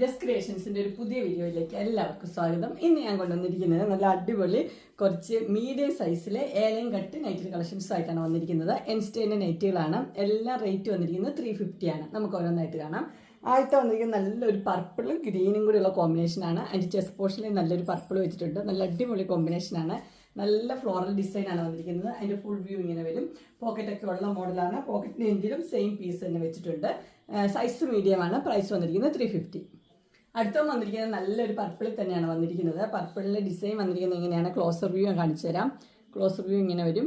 Just ക്രിയേഷൻസിന്റെ ഒരു പുതിയ വീഡിയോയിലേക്ക് എല്ലാവർക്കും സ്വാഗതം. ഇന്ന് ഞാൻ കൊണ്ടുവന്നിരിക്കുന്നത് നല്ല അടിപൊളി കുറച്ച് മീഡിയം സൈസിലെ ഏലയും കട്ട് നൈറ്റിൽ കളക്ഷൻസ് ആയിട്ടാണ് വന്നിരിക്കുന്നത്. എൻസ്റ്റൈന്റെ നൈറ്റുകളാണ്. എല്ലാ റേറ്റ് വന്നിരിക്കുന്നത് ത്രീ ഫിഫ്റ്റി ആണ്. നമുക്ക് ഓരോന്നായിട്ട് കാണാം. ആദ്യത്തെ വന്നിരിക്കുന്നത് നല്ലൊരു പർപ്പിളും ഗ്രീനും കൂടിയുള്ള കോമ്പിനേഷനാണ് അതിന്റെ ചെസ്റ്റ് പോർഷനിൽ നല്ലൊരു പർപ്പിൾ വെച്ചിട്ടുണ്ട്. നല്ല അടിപൊളി കോമ്പിനേഷനാണ് നല്ല ഫ്ലോറൽ ഡിസൈനാണ് വന്നിരിക്കുന്നത്. അതിന്റെ ഫുൾ വ്യൂ ഇങ്ങനെ വരും. പോക്കറ്റ് ഒക്കെ ഉള്ള മോഡലാണ് പോക്കറ്റിന് എന്തിലും സെയിം പീസ് തന്നെ വെച്ചിട്ടുണ്ട്. സൈസ് മീഡിയമാണ് പ്രൈസ് വന്നിരിക്കുന്നത് ത്രീ അടുത്ത വന്നിരിക്കുന്നത് നല്ലൊരു പർപ്പിളിൽ തന്നെയാണ് വന്നിരിക്കുന്നത്. പർപ്പിളിന്റെ ഡിസൈൻ വന്നിരിക്കുന്നത് എങ്ങനെയാണ്? ക്ലോസർ വ്യൂ ഞാൻ കാണിച്ചു തരാം. ക്ലോസർ വ്യൂ ഇങ്ങനെ വരും.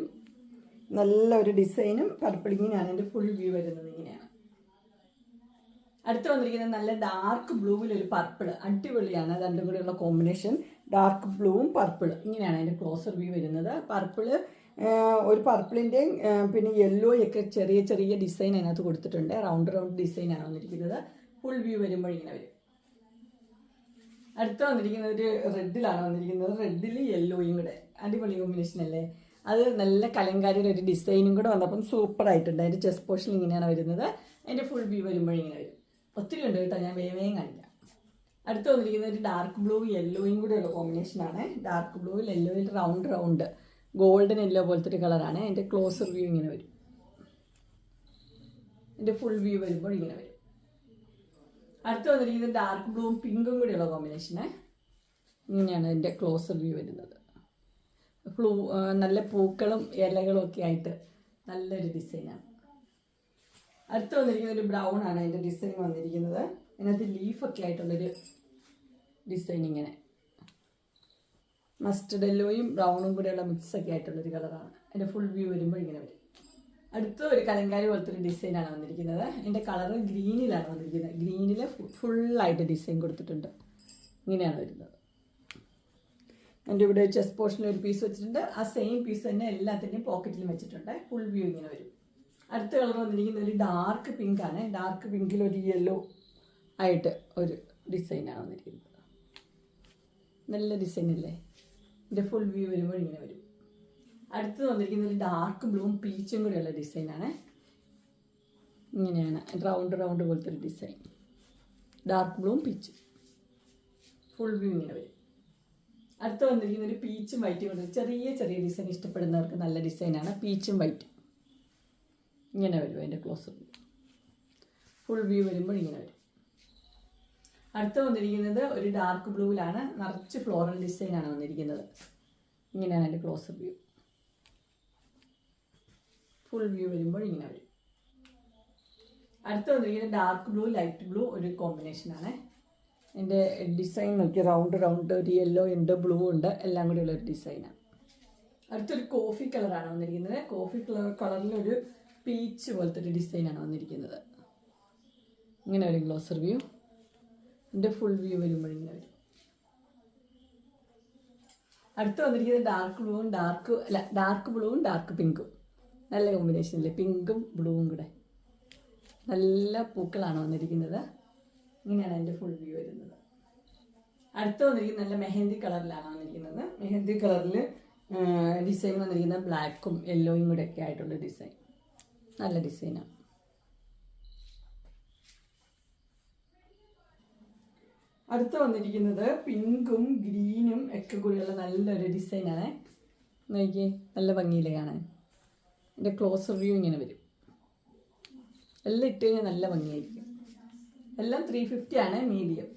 നല്ല ഒരു ഡിസൈനും പർപ്പിൾ ഇങ്ങനെയാണ്. അതിന്റെ ഫുൾ വ്യൂ വരുന്നത് ഇങ്ങനെയാണ്. അടുത്ത് വന്നിരിക്കുന്നത് നല്ല ഡാർക്ക് ബ്ലൂവിൽ ഒരു പർപ്പിൾ അടിപൊളിയാണ്. രണ്ടും കൂടെയുള്ള കോമ്പിനേഷൻ ഡാർക്ക് ബ്ലൂവും പർപ്പിൾ ഇങ്ങനെയാണ് അതിന്റെ ക്ലോസർ വ്യൂ വരുന്നത്. പർപ്പിൾ ഒരു പർപ്പിളിന്റെയും പിന്നെ യെല്ലോ ഒക്കെ ചെറിയ ചെറിയ ഡിസൈൻ അതിനകത്ത് കൊടുത്തിട്ടുണ്ട്. റൗണ്ട് റൗണ്ട് ഡിസൈനാണ് വന്നിരിക്കുന്നത്. ഫുൾ വ്യൂ വരുമ്പോൾ ഇങ്ങനെ വരും. അടുത്ത വന്നിരിക്കുന്നത് ഒരു റെഡിലാണ് വന്നിരിക്കുന്നത്. റെഡിൽ യെല്ലോയും കൂടെ. അടിപൊളി കോമ്പിനേഷൻ അല്ലേ? അത് നല്ല കലങ്കാരിയുടെ ഒരു ഡിസൈനും കൂടെ വന്നപ്പം സൂപ്പറായിട്ടുണ്ട് അതിന്റെ ചെസ്റ്റ് പോർഷൻ ഇങ്ങനെയാണ് വരുന്നത്. അതിന്റെ ഫുൾ വ്യൂ വരുമ്പോഴിങ്ങനെ വരും. ഒത്തിരി ഉണ്ട് കേട്ടോ ഞാൻ വേവേം കാണിക്കാം. അടുത്ത് വന്നിരിക്കുന്നത് ഒരു ഡാർക്ക് ബ്ലൂ യെല്ലോയും കൂടെയുള്ള കോമ്പിനേഷനാണ് ഡാർക്ക് ബ്ലൂവിൽ യെല്ലോയിൽ റൗണ്ട് റൗണ്ട് ഗോൾഡൻ യെല്ലോ പോലത്തെ ഒരു കളറാണ് അതിന്റെ ക്ലോസർ വ്യൂ ഇങ്ങനെ വരും. എന്റെ ഫുൾ വ്യൂ വരുമ്പോൾ ഇങ്ങനെ വരും. അടുത്ത് വന്നിരിക്കുന്നത് ഡാർക്ക് ബ്ലൂവും പിങ്കും കൂടിയുള്ള കോമ്പിനേഷനെ ഇങ്ങനെയാണ് അതിന്റെ ക്ലോസർ വ്യൂ വരുന്നത്. ഫ്ലൂ നല്ല പൂക്കളും ഇലകളും ഒക്കെ ആയിട്ട് നല്ലൊരു ഡിസൈനാണ് അടുത്ത് വന്നിരിക്കുന്ന ഒരു ബ്രൗൺ ആണ് അതിന്റെ ഡിസൈൻ വന്നിരിക്കുന്നത്. അതിനകത്ത് ലീഫൊക്കെ ആയിട്ടുള്ളൊരു ഡിസൈൻ ഇങ്ങനെ. മസ്റ്റർഡ് യെല്ലോയും ബ്രൗണും കൂടെയുള്ള മിക്സ് ഒക്കെ ആയിട്ടുള്ളൊരു കളറാണ് അതിന്റെ ഫുൾ വ്യൂ വരുമ്പോൾ ഇങ്ങനെ വരും. അടുത്ത ഒരു കലങ്കാരി പോലത്തെ ഒരു ഡിസൈനാണ് വന്നിരിക്കുന്നത്. എന്റെ കളർ ഗ്രീനിലാണ് വന്നിരിക്കുന്നത്. ഗ്രീനിൽ ഫുള്ളായിട്ട് ഡിസൈൻ കൊടുത്തിട്ടുണ്ട്. ഇങ്ങനെയാണ് വരുന്നത്. എന്റെ ഇവിടെ ചെസ്റ്റ് പോർഷനിൽ ഒരു പീസ് വെച്ചിട്ടുണ്ട്. ആ സെയിം പീസ് തന്നെ എല്ലാത്തിന്റെയും പോക്കറ്റിലും വെച്ചിട്ടുണ്ട്. ഫുൾ വ്യൂ ഇങ്ങനെ വരും. അടുത്ത കളർ വന്നിരിക്കുന്ന ഒരു ഡാർക്ക് പിങ്ക് ആണ്. ഡാർക്ക് പിങ്കിൽ ഒരു യെല്ലോ ആയിട്ട് ഒരു ഡിസൈനാണ് വന്നിരിക്കുന്നത്. നല്ല ഡിസൈൻ അല്ലേ? ഇതിന്റെ ഫുൾ വ്യൂ വരുമ്പോൾ ഇങ്ങനെ വരും. അടുത്തത് വന്നിരിക്കുന്നത് ഒരു ഡാർക്ക് ബ്ലൂവും പീച്ചും കൂടെയുള്ള ഡിസൈനാണ് ഇങ്ങനെയാണ്. റൗണ്ട് റൗണ്ട് പോലത്തെ ഒരു ഡിസൈൻ ഡാർക്ക് ബ്ലൂവും പീച്ചും ഫുൾ വ്യൂ ഇങ്ങനെ വരും. അടുത്ത് വന്നിരിക്കുന്ന ഒരു പീച്ചും വൈറ്റും കൊണ്ട് ചെറിയ ചെറിയ ഡിസൈൻ ഇഷ്ടപ്പെടുന്നവർക്ക് നല്ല ഡിസൈനാണ് പീച്ചും വൈറ്റും ഇങ്ങനെ വരും അതിന്റെ ക്ലോസ് ഫുൾ വ്യൂ വരുമ്പോൾ ഇങ്ങനെ വരും. അടുത്ത് വന്നിരിക്കുന്നത് ഒരു ഡാർക്ക് ബ്ലൂവിലാണ് നിറച്ച് ഫ്ലോറൽ ഡിസൈനാണ് വന്നിരിക്കുന്നത്. ഇങ്ങനെയാണ് അതിന്റെ ക്ലോസ് വ്യൂ ഫുൾ വ്യൂ വരുമ്പോൾ ഇങ്ങനെ വരും. അടുത്ത വന്നിരിക്കുന്നത് ഡാർക്ക് ബ്ലൂ ലൈറ്റ് ബ്ലൂ ഒരു കോമ്പിനേഷനാണ് എന്റെ ഡിസൈൻ നോക്കി റൗണ്ട് റൗണ്ട് ഒരു യെല്ലോ ഉണ്ട് ബ്ലൂ ഉണ്ട്. എല്ലാം കൂടി ഉള്ളൊരു ഡിസൈനാണ് അടുത്തൊരു കോഫി കളറാണ് വന്നിരിക്കുന്നത്. കോഫി കളർ കളറിലൊരു ഒരു പീച്ച് പോലത്തെ ഒരു ഡിസൈനാണ് വന്നിരിക്കുന്നത്. ഇങ്ങനെ വരും ഗ്ലോസർ വ്യൂ എന്റെ ഫുൾ വ്യൂ വരുമ്പോൾ ഇങ്ങനെ വരും. അടുത്ത് വന്നിരിക്കുന്നത് ഡാർക്ക് ബ്ലൂവും ഡാർക്ക് അല്ല ഡാർക്ക് ബ്ലൂവും ഡാർക്ക് പിങ്കും നല്ല കോമ്പിനേഷൻ അല്ലേ പിങ്കും ബ്ലൂവും കൂടെ. നല്ല പൂക്കളാണ് വന്നിരിക്കുന്നത്. ഇങ്ങനെയാണ് അതിന്റെ ഫുൾ വ്യൂ വരുന്നത്. അടുത്ത് വന്നിരിക്കുന്നത് നല്ല മെഹന്തി കളറിലാണ് വന്നിരിക്കുന്നത്. മെഹന്തി കളറിൽ ഡിസൈൻ വന്നിരിക്കുന്നത് ബ്ലാക്കും യെല്ലോയും കൂടെ ഒക്കെ ആയിട്ടുള്ള ഡിസൈൻ നല്ല ഡിസൈനാണ് അടുത്ത് വന്നിരിക്കുന്നത് പിങ്കും ഗ്രീനും ഒക്കെ കൂടിയുള്ള നല്ലൊരു ഡിസൈനാണ് നോക്കിയേ നല്ല ഭംഗിയിൽ കാണാൻ. എന്റെ ക്ലോസർ വ്യൂ ഇങ്ങനെ വരും. എല്ലാം ഇട്ട് കഴിഞ്ഞാൽ നല്ല ഭംഗിയായിരിക്കും. എല്ലാം ത്രീ ഫിഫ്റ്റി ആണ് മീഡിയം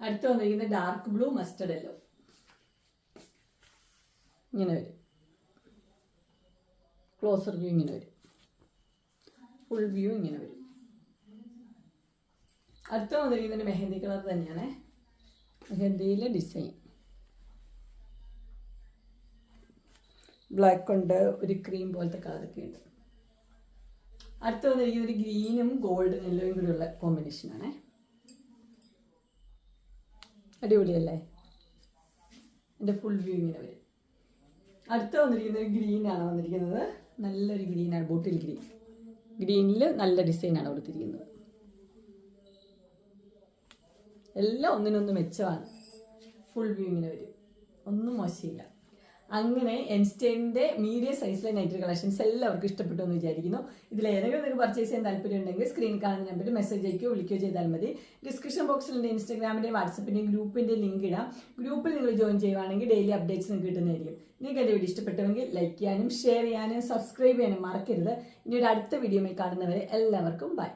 അടുത്ത് വന്നിരിക്കുന്നത് ഡാർക്ക് ബ്ലൂ മസ്റ്റർഡ് എല്ലോ ഇങ്ങനെ വരും. ക്ലോസർ വ്യൂ ഇങ്ങനെ വരും. ഫുൾ വ്യൂ ഇങ്ങനെ വരും. അടുത്ത വന്നിരിക്കുന്നത് മെഹന്തി കളർ തന്നെയാണ്. മെഹന്തിയിലെ ഡിസൈൻ ബ്ലാക്ക് ഉണ്ട് ഒരു ക്രീം പോലത്തെ കളറൊക്കെ ഉണ്ട്. അടുത്ത വന്നിരിക്കുന്നത് ഒരു ഗ്രീനും ഗോൾഡൻ യെല്ലോയും കൂടിയുള്ള കോമ്പിനേഷനാണ് അടിപൊളിയല്ലേ? എന്റെ ഫുൾ വ്യൂ ഇങ്ങനെ വരും. അടുത്ത് വന്നിരിക്കുന്നത് ഒരു ഗ്രീനാണ് വന്നിരിക്കുന്നത്. നല്ലൊരു ഗ്രീനാണ് ബോട്ടിൽ ഗ്രീൻ ഗ്രീനിൽ നല്ല ഡിസൈനാണ് കൊടുത്തിരിക്കുന്നത്. എല്ലാം ഒന്നിനൊന്ന് മെച്ചമാണ്. ഫുൾ വ്യൂ ഇങ്ങനെ വരും. ഒന്നും മോശമില്ല. അങ്ങനെ എൻസ്റ്റൈനിന്റെ മീഡിയം സൈസിലെ നൈറ്റ് കളക്ഷൻസ് എല്ലാവർക്കും ഇഷ്ടപ്പെട്ടു എന്ന് വിചാരിക്കുന്നു. ഇതിൽ ഏതെങ്കിലും നിങ്ങൾക്ക് പർച്ചേസ് ചെയ്യാൻ താല്പര്യം ഉണ്ടെങ്കിൽ സ്ക്രീൻ കാണുന്ന നമ്പറിൽ മെസ്സേജ് അയക്കുകയോ വിളിക്കുകയോ ചെയ്താൽ മതി. ഡിസ്ക്രിപ്ഷൻ ബോക്സിൽ എന്റെ ഇൻസ്റ്റാഗ്രാമിന്റെയും വാട്സപ്പിന്റെയും ഗ്രൂപ്പിന്റെ ലിങ്ക് ഇടാം. ഗ്രൂപ്പിൽ നിങ്ങൾ ജോയിൻ ചെയ്യുവാണെങ്കിൽ ഡെയിലി അപ്ഡേറ്റ്സ് നിങ്ങൾക്ക് കിട്ടുന്നതായിരിക്കും. നിങ്ങൾക്ക് എന്റെ വീഡിയോ ഇഷ്ടപ്പെട്ടുവെങ്കിൽ ലൈക്ക് ചെയ്യാനും ഷെയർ ചെയ്യാനും സബ്സ്ക്രൈബ് ചെയ്യാനും മറക്കരുത്. ഇനി ഒരു അടുത്ത വീഡിയോയിൽ കാണുന്നവരെ എല്ലാവർക്കും ബൈ